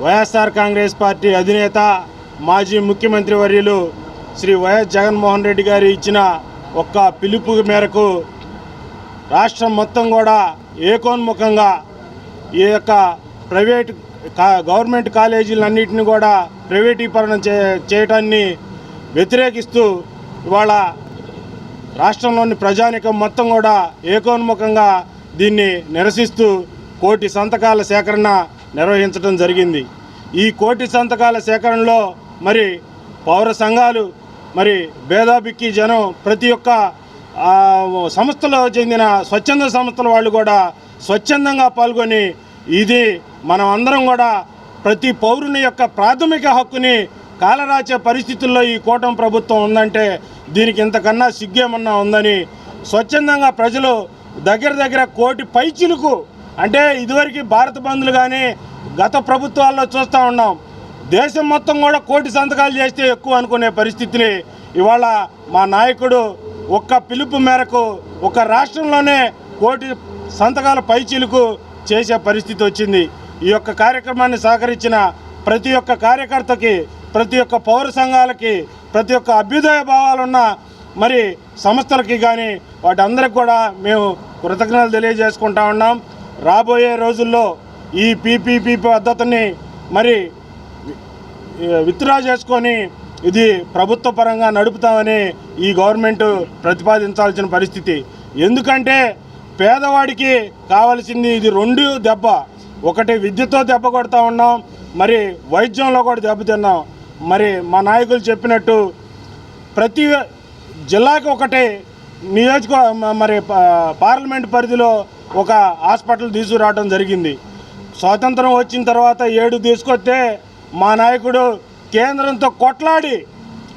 YSR Congress party అధినేత మాజీ ముఖ్యమంత్రి వర్యులు శ్రీ వైఎస్ జగన్మోహన్ రెడ్డి గారు ఇచ్చిన ఒక్క పిలుపు మేరకు రాష్ట్రం మొత్తం కూడా ఏకోన్ముఖంగా ఈ యొక్క ప్రైవేట్ కా గవర్నమెంట్ కాలేజీలన్నింటినీ కూడా ప్రైవేటీకరణ చే చేయటాన్ని వ్యతిరేకిస్తూ ఇవాళ రాష్ట్రంలోని ప్రజానికం మొత్తం కూడా ఏకోన్ముఖంగా దీన్ని నిరసిస్తూ కోటి సంతకాల సేకరణ నిర్వహించడం జరిగింది. ఈ కోటి సంతకాల సేకరణలో మరి పౌర సంఘాలు మరి భేదాభిక్కి జనం ప్రతి ఒక్క సంస్థలో చెందిన స్వచ్ఛంద సంస్థల వాళ్ళు కూడా స్వచ్ఛందంగా పాల్గొని ఇది మనం అందరం కూడా ప్రతి పౌరుని యొక్క ప్రాథమిక హక్కుని కాలరాచే పరిస్థితుల్లో ఈ కూటమి ప్రభుత్వం ఉందంటే దీనికి ఇంతకన్నా సిగ్గేమన్నా ఉందని స్వచ్ఛందంగా ప్రజలు దగ్గర దగ్గర కోటి పైచిలకు అంటే ఇదివరకు భారత బంధులు కానీ గత ప్రభుత్వాల్లో చూస్తూ ఉన్నాం. దేశం మొత్తం కూడా కోటి సంతకాలు చేస్తే ఎక్కువ అనుకునే పరిస్థితిని ఇవాళ మా నాయకుడు ఒక్క పిలుపు మేరకు ఒక రాష్ట్రంలోనే కోటి సంతకాల పైచీలకు చేసే పరిస్థితి వచ్చింది. ఈ యొక్క కార్యక్రమాన్ని సహకరించిన ప్రతి ఒక్క కార్యకర్తకి ప్రతి ఒక్క పౌర సంఘాలకి ప్రతి ఒక్క అభ్యుదయ భావాలున్న మరి సంస్థలకి కానీ వాటందరికి కూడా మేము కృతజ్ఞతలు తెలియజేసుకుంటా ఉన్నాం. రాబోయే రోజుల్లో ఈ పీపీపీ పద్ధతిని మరి విత్డ్రా చేసుకొని ఇది ప్రభుత్వ పరంగా నడుపుతామని ఈ గవర్నమెంట్ ప్రతిపాదించాల్సిన పరిస్థితి. ఎందుకంటే పేదవాడికి కావాల్సింది ఇది రెండు దెబ్బ. ఒకటి విద్యతో దెబ్బ కొడతా ఉన్నాం మరి వైద్యంలో కూడా దెబ్బతిన్నాం మరి మా నాయకులు చెప్పినట్టు ప్రతి జిల్లాకి ఒకటి నియోజక మరి పార్లమెంట్ పరిధిలో ఒక హాస్పిటల్ తీసుకురావడం జరిగింది. స్వాతంత్రం వచ్చిన తర్వాత ఏడు తీసుకొస్తే మా నాయకుడు కేంద్రంతో కొట్లాడి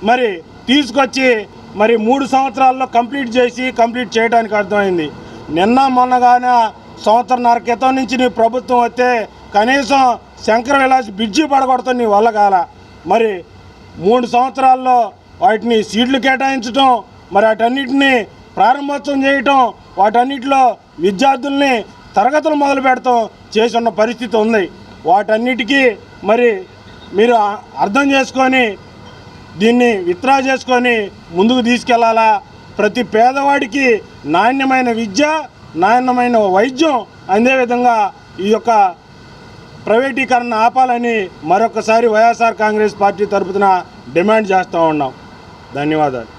మరి తీసుకొచ్చి మరి మూడు సంవత్సరాల్లో కంప్లీట్ చేసి కంప్లీట్ చేయడానికి అర్థమైంది. నిన్న మొన్నగానే సంవత్సరంన్నర క్రితం నుంచి నీ ప్రభుత్వం వస్తే కనీసం శంకర విలాస్ బ్రిడ్జి పడగొడతాం నీ వల్ల కాల. మరి మూడు సంవత్సరాల్లో వాటిని సీట్లు కేటాయించడం మరి వాటన్నిటిని ప్రారంభోత్సవం చేయటం వాటన్నిటిలో విద్యార్థుల్ని తరగతులు మొదలు పెడతాం చేసి ఉన్న పరిస్థితి ఉంది. వాటన్నిటికీ మరి మీరు అర్థం చేసుకొని దీన్ని విత్డ్రా చేసుకొని ముందుకు తీసుకెళ్ళాలా ప్రతి పేదవాడికి నాణ్యమైన విద్య నాణ్యమైన వైద్యం అందే విధంగా ఈ యొక్క ప్రైవేటీకరణ ఆపాలని మరొకసారి వైఎస్ఆర్ కాంగ్రెస్ పార్టీ తరపున డిమాండ్ చేస్తూ ఉన్నాం. ధన్యవాదాలు.